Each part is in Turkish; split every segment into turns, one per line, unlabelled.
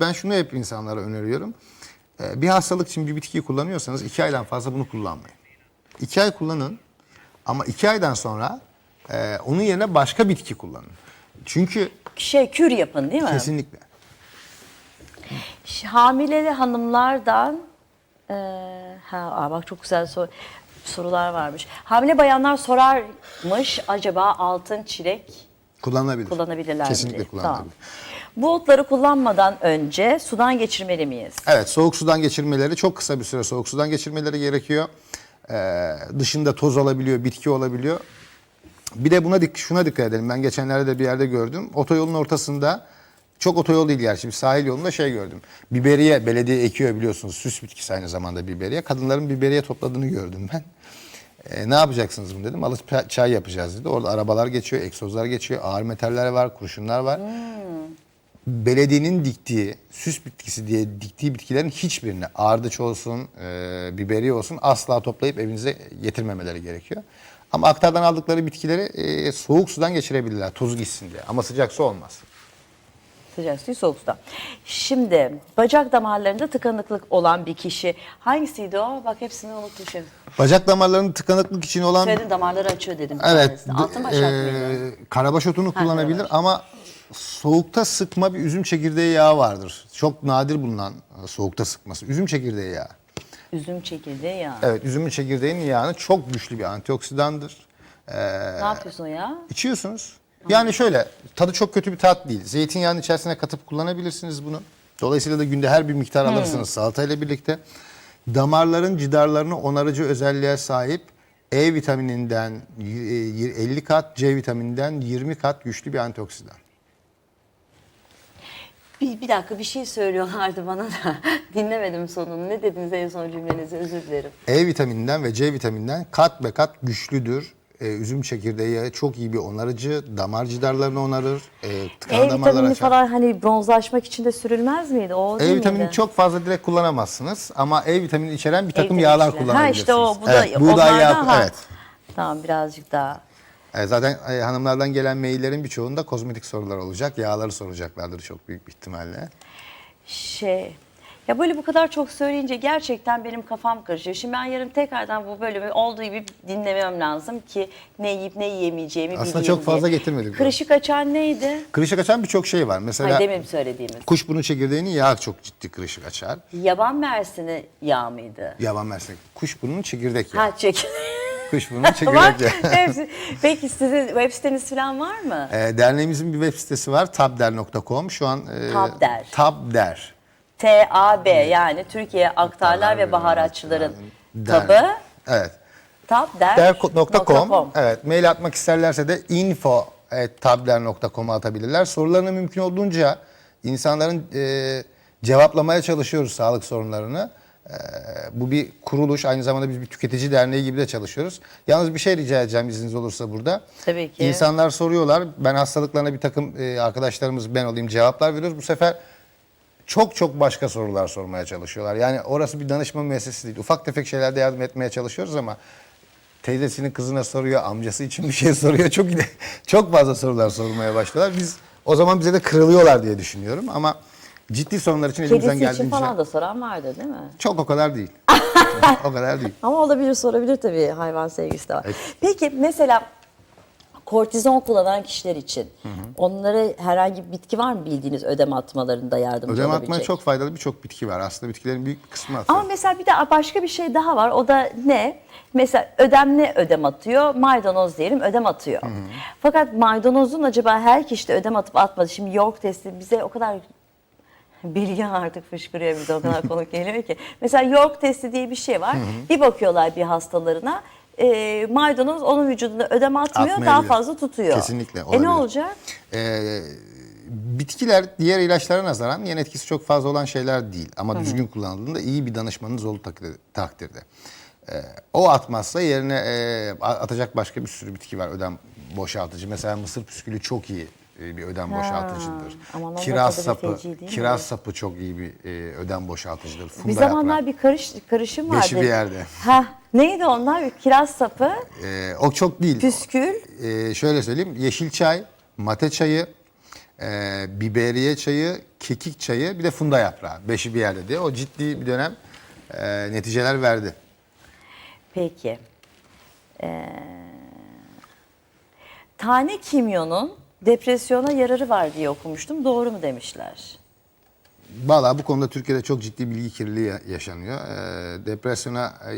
Ben şunu hep insanlara öneriyorum. Ee, Bir hastalık için bir bitkiyi kullanıyorsanız iki aydan fazla bunu kullanmayın. İki ay kullanın ama iki aydan sonra e, onun yerine başka bitki kullanın. Çünkü
Şey kür yapın değil mi?
kesinlikle.
Hamileli hanımlardan eee, ha aa, bak çok güzel sor- sorular varmış. Hamile bayanlar sorarmış acaba altın çilek
Kullanılabilir.
kullanabilirler mi?
Kesinlikle
diye.
kullanılabilir.
Tamam. Bu otları kullanmadan önce sudan geçirmeli miyiz?
Evet soğuk sudan geçirmeleri çok kısa bir süre soğuk sudan geçirmeleri gerekiyor. Ee, dışında toz olabiliyor, bitki olabiliyor. Bir de buna dik- şuna dikkat edelim. Ben geçenlerde de bir yerde gördüm. Otoyolun ortasında çok otoyol değil gerçi bir sahil yolunda şey gördüm. Biberiye belediye ekiyor biliyorsunuz. Süs bitkisi aynı zamanda biberiye. Kadınların biberiye topladığını gördüm ben. Ee, ne yapacaksınız bunu dedim. Alıp çay yapacağız dedi. Orada arabalar geçiyor, egzozlar geçiyor, ağır metaller var, kurşunlar var belediyenin diktiği, süs bitkisi diye diktiği bitkilerin hiçbirini ardıç olsun, e, biberiye olsun asla toplayıp evinize getirmemeleri gerekiyor. Ama aktardan aldıkları bitkileri e, soğuk sudan geçirebilirler tozu gitsin diye. Ama sıcak su olmaz.
Sıcak suyu soğuk suda. Şimdi bacak damarlarında tıkanıklık olan bir kişi hangisiydi o? Bak hepsini unutmuşum.
Bacak damarlarının tıkanıklık için olan
Söyledim damarları açıyor dedim.
evet.
Altın başak
e,
mıydı?
karabaş otunu kullanabilir
karabaş.
ama soğukta sıkma bir üzüm çekirdeği yağı vardır. Çok nadir bulunan e, soğukta sıkması. Üzüm çekirdeği yağı.
Üzüm çekirdeği ya.
Evet üzümün çekirdeğinin yağını çok güçlü bir antioksidandır. Ee,
Ne yapıyorsun ya?
İçiyorsunuz. Yani şöyle tadı çok kötü bir tat değil. Zeytinyağının içerisine katıp kullanabilirsiniz bunu. Dolayısıyla da günde her bir miktar alırsınız salçayla birlikte. Damarların cidarlarını onarıcı özelliğe sahip E vitamininden y- e, 50 kat, C vitamininden 20 kat güçlü bir antioksidan.
Bir, bir dakika bir şey söylüyorlardı bana da dinlemedim sonunu. Ne dediniz en son cümlenizi özür dilerim.
E vitamininden ve C vitamininden kat be kat güçlüdür. Ee, üzüm çekirdeği çok iyi bir onarıcı, damar cidarlarını onarır, e, tıkanan
E vitamini
açar.
falan hani bronzlaşmak için de sürülmez miydi? O
E
değil
vitamini
miydi?
çok fazla direkt kullanamazsınız ama E vitamini içeren bir takım
vitamini
yağlar
içeren.
kullanabilirsiniz.
Ha işte o bu da
evet, buğday
onlardan
yağı,
ha.
evet.
Tamam birazcık daha.
E, zaten e, hanımlardan gelen maillerin birçoğunda kozmetik sorular olacak. Yağları soracaklardır çok büyük bir ihtimalle.
Şey ya böyle bu kadar çok söyleyince gerçekten benim kafam karışıyor. Şimdi ben yarın tekrardan bu bölümü olduğu gibi dinlemem lazım ki ne yiyip ne yiyemeyeceğimi
Aslında
bileyim
çok fazla
diye.
getirmedik.
Kırışık açan neydi?
Kırışık açan birçok şey var. Mesela
Hayır demin söylediğimiz.
kuşburnu çekirdeğinin yağı çok ciddi kırışık açar.
Yaban mersini yağ mıydı?
Yaban mersek. Kuşburnunun çekirdek yağı.
Ha çek.
Kuşburnunun
Var.
çekirdek yağı.
Hepsi. Peki sizin web siteniz falan var mı?
E, derneğimizin bir web sitesi var. tabder.com. Şu an e,
Tabder.
Tabder.
TAB yani Türkiye Aktarlar ve Baharatçıların tabı
Evet.
tabder.com.
Der.com. Evet. Mail atmak isterlerse de info.tabler.com'a atabilirler. Sorularını mümkün olduğunca insanların e, cevaplamaya çalışıyoruz sağlık sorunlarını. E, bu bir kuruluş. Aynı zamanda biz bir tüketici derneği gibi de çalışıyoruz. Yalnız bir şey rica edeceğim izniniz olursa burada.
Tabii ki.
İnsanlar soruyorlar. Ben hastalıklarına bir takım e, arkadaşlarımız ben olayım cevaplar veriyoruz. Bu sefer çok çok başka sorular sormaya çalışıyorlar. Yani orası bir danışma müessesesi değil. Ufak tefek şeylerde yardım etmeye çalışıyoruz ama teyzesinin kızına soruyor, amcası için bir şey soruyor. Çok çok fazla sorular sormaya başlıyorlar. Biz o zaman bize de kırılıyorlar diye düşünüyorum ama ciddi sorunlar için elimizden
Kedisi için
geldiğince
falan da soran vardı değil mi?
çok o kadar değil. o kadar değil.
Ama olabilir sorabilir tabii hayvan sevgisi de var. Peki mesela kortizon kullanan kişiler için onlara herhangi bir bitki var mı bildiğiniz ödem atmalarında yardımcı
Ödem
olabilecek?
atmaya çok faydalı birçok bitki var. Aslında bitkilerin büyük bir kısmı atıyor.
Ama mesela bir de başka bir şey daha var. O da ne? Mesela ödem ne ödem atıyor? Maydanoz diyelim ödem atıyor. Fakat maydanozun acaba her kişi de ödem atıp atmadı. Şimdi York testi bize o kadar bilgi artık fışkırıyor bize o kadar konuk geliyor ki. Mesela York testi diye bir şey var. Bir bakıyorlar bir hastalarına. E, maydanoz onun vücudunda ödem atmıyor daha fazla tutuyor.
Kesinlikle
E
olabilir.
ne olacak?
Ee, bitkiler diğer ilaçlara nazaran yan etkisi çok fazla olan şeyler değil. Ama düzgün kullanıldığında iyi bir danışmanınız olduğu takdir- takdirde. Ee, o atmazsa yerine e, atacak başka bir sürü bitki var ödem boşaltıcı. Mesela mısır püskülü çok iyi e, bir ödem boşaltıcıdır.
aman Allah
Kiraz
tadı bir
sapı,
feci değil mi?
kiraz sapı çok iyi bir e, ödem boşaltıcıdır.
Bir
Funda
zamanlar
yaprağı.
bir karış karışım vardı.
Beşi bir yerde.
Heh, neydi onlar? Bir kiraz sapı,
Ee, o çok değil.
püskül.
Ee, şöyle söyleyeyim. Yeşil çay, mate çayı, e, biberiye çayı, kekik çayı bir de funda yaprağı. Beşi bir yerde diye. O ciddi bir dönem e, neticeler verdi.
Peki. Ee, tane kimyonun depresyona yararı var diye okumuştum. Doğru mu demişler?
Valla bu konuda Türkiye'de çok ciddi bilgi kirliliği ya- yaşanıyor. Ee, depresyona, e,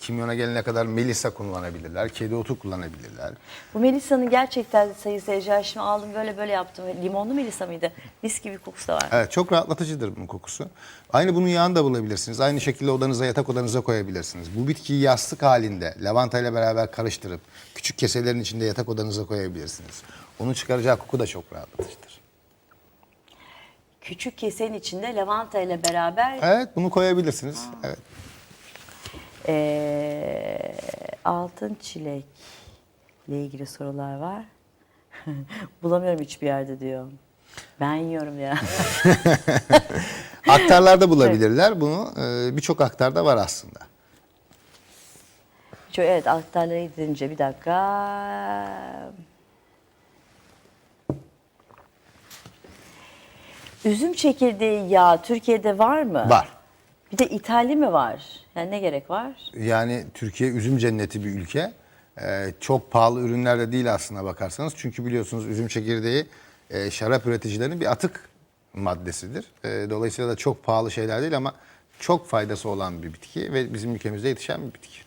kimyona gelene kadar melisa kullanabilirler, kedi otu kullanabilirler.
Bu Melisa'nın gerçekten sayı seyirciler şimdi aldım böyle böyle yaptım. Limonlu Melisa mıydı? Mis gibi kokusu da var.
Evet çok rahatlatıcıdır bunun kokusu. Aynı bunun yağını da bulabilirsiniz. Aynı şekilde odanıza, yatak odanıza koyabilirsiniz. Bu bitkiyi yastık halinde lavanta ile beraber karıştırıp küçük keselerin içinde yatak odanıza koyabilirsiniz. Onun çıkaracağı koku da çok rahatlatıcıdır.
Küçük kesenin içinde lavanta ile beraber
Evet bunu koyabilirsiniz. Evet.
Ee, altın çilek ile ilgili sorular var. Bulamıyorum hiçbir yerde diyor. Ben yiyorum ya.
Aktarlarda bulabilirler bunu. Ee, Birçok aktarda var aslında.
Evet aktarlara gidince bir dakika. Üzüm çekirdeği yağı Türkiye'de var mı?
Var.
Bir de ithali mi var? Yani ne gerek var?
Yani Türkiye üzüm cenneti bir ülke. Ee, çok pahalı ürünler de değil aslına bakarsanız. Çünkü biliyorsunuz üzüm çekirdeği e, şarap üreticilerinin bir atık maddesidir. E, dolayısıyla da çok pahalı şeyler değil ama çok faydası olan bir bitki ve bizim ülkemizde yetişen bir bitki.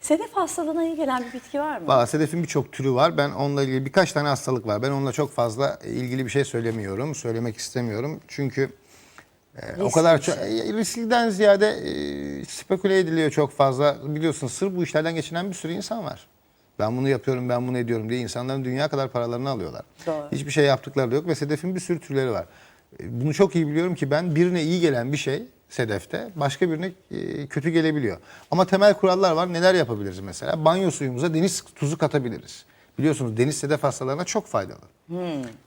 Sedef hastalığına iyi gelen bir bitki var mı?
Valla sedefin birçok türü var. Ben onunla ilgili birkaç tane hastalık var. Ben onunla çok fazla ilgili bir şey söylemiyorum. Söylemek istemiyorum. Çünkü e, o kadar çok
şey.
e, riskliden ziyade e, speküle ediliyor çok fazla. Biliyorsunuz sır bu işlerden geçinen bir sürü insan var. Ben bunu yapıyorum, ben bunu ediyorum diye insanların dünya kadar paralarını alıyorlar.
Doğru.
Hiçbir şey yaptıkları da yok ve sedefin bir sürü türleri var. E, Bunu çok iyi biliyorum ki ben birine iyi gelen bir şey sedefte başka birine e, kötü gelebiliyor. Ama temel kurallar var. Neler yapabiliriz mesela? Banyo suyumuza deniz tuzu katabiliriz. Biliyorsunuz deniz sedef hastalarına çok faydalı.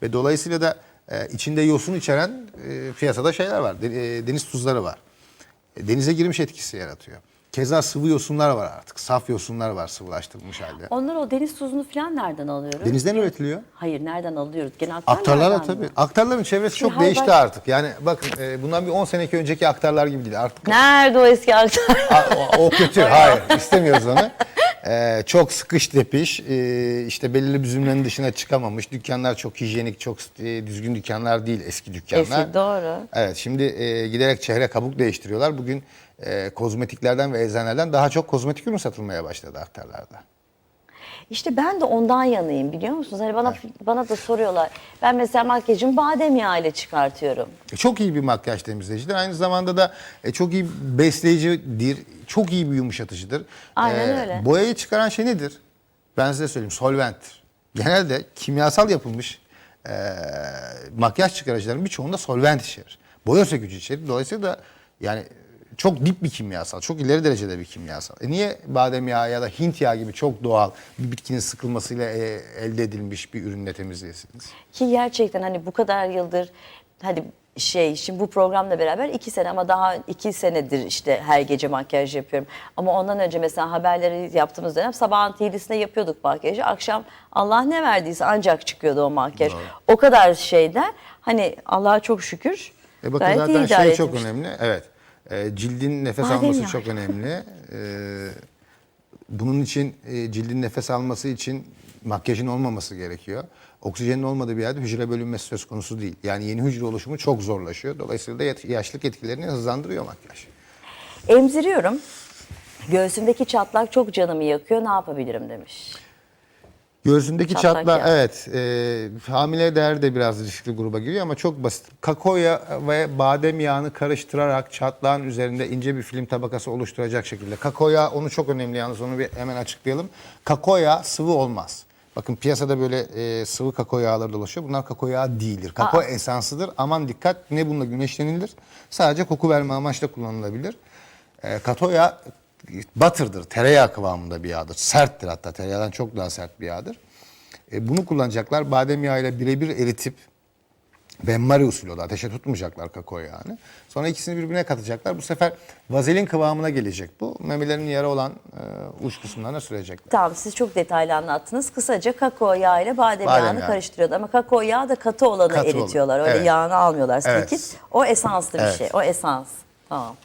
Ve dolayısıyla da e, içinde yosun içeren e, piyasada şeyler var. De- e, deniz tuzları var. E, denize girmiş etkisi yaratıyor. Keza sıvı yosunlar var artık. Saf yosunlar var sıvılaştırılmış halde.
Onlar o deniz tuzunu falan nereden alıyoruz?
Denizden üretiliyor.
Hayır nereden alıyoruz? Gene aktarlardan
Aktarlarla tabii. Aktarların çevresi
Şey,
çok değişti
hayvan-
artık. Yani bakın e, bundan bir 10 seneki önceki aktarlar gibi değil. Artık
Nerede o eski aktar?
A- o, o kötü. Hayır istemiyoruz onu. E, çok sıkış tepiş. e, işte belirli bir zümrenin dışına çıkamamış. Dükkanlar çok hijyenik, çok e, düzgün dükkanlar değil eski dükkanlar.
Eski doğru.
Evet şimdi e, giderek çehre kabuk değiştiriyorlar. Bugün e, kozmetiklerden ve eczanelerden daha çok kozmetik ürün satılmaya başladı aktarlarda.
İşte ben de ondan yanayım biliyor musunuz? Hani bana bana da soruyorlar. Ben mesela makyajımı badem yağı ile çıkartıyorum.
E, Çok iyi bir makyaj temizleyicidir. Aynı zamanda da e, çok iyi besleyicidir. Çok iyi bir yumuşatıcıdır. E,
Aynen öyle.
Boyayı çıkaran şey nedir? Ben size söyleyeyim. Solventtir. Genelde kimyasal yapılmış e, makyaj çıkarıcıların birçoğunda solvent içerir. Boya sökücü içerir. Dolayısıyla da yani çok dip bir kimyasal, çok ileri derecede bir kimyasal. E niye badem yağı ya da Hint yağı gibi çok doğal bir bitkinin sıkılmasıyla e, elde edilmiş bir ürünle temizleyesiniz?
Ki gerçekten hani bu kadar yıldır hadi şey şimdi bu programla beraber iki sene ama daha iki senedir işte her gece makyaj yapıyorum. Ama ondan önce mesela haberleri yaptığımız dönem sabahın yedisinde yapıyorduk makyajı. Akşam Allah ne verdiyse ancak çıkıyordu o makyaj. O kadar şeyden hani Allah'a çok şükür.
E bakın
gayet iyi
zaten
idare
şey çok önemli. Evet. E, cildin nefes
Badem
alması
yağı.
çok önemli. E, bunun için e, cildin nefes alması için makyajın olmaması gerekiyor. Oksijenin olmadığı bir yerde hücre bölünmesi söz konusu değil. Yani yeni hücre oluşumu çok zorlaşıyor. Dolayısıyla da yaşlılık etkilerini hızlandırıyor makyaj.
Emziriyorum. Göğsümdeki çatlak çok canımı yakıyor. Ne yapabilirim demiş.
Göğsündeki çatla
yağı.
evet e, hamile değer de biraz riskli gruba giriyor ama çok basit. Kakao yağı ve badem yağını karıştırarak çatlağın üzerinde ince bir film tabakası oluşturacak şekilde. Kakao yağı onu çok önemli yalnız onu bir hemen açıklayalım. Kakao yağı sıvı olmaz. Bakın piyasada böyle e, sıvı kakao yağları dolaşıyor. Bunlar kakao yağı değildir. Kakao esansıdır. Aman dikkat ne bununla güneşlenilir. Sadece koku verme amaçla kullanılabilir. E, kakao yağı butter'dır. Tereyağı kıvamında bir yağdır. Serttir hatta tereyağından çok daha sert bir yağdır. E, bunu kullanacaklar. Badem yağıyla birebir eritip benmari usulü o da ateşe tutmayacaklar kakao yağını. Sonra ikisini birbirine katacaklar. Bu sefer vazelin kıvamına gelecek bu. Memelerin yara olan e, uç kısımlarına sürecekler.
Tamam siz çok detaylı anlattınız. Kısaca kakao yağı ile badem,
Badem
yağını
yağı.
karıştırıyorlar. Ama kakao yağı da katı olanı
Katı
eritiyorlar.
olanı,
Öyle
evet.
yağını almıyorlar.
Evet.
O esanslı bir
Evet.
şey. O esans. Tamam.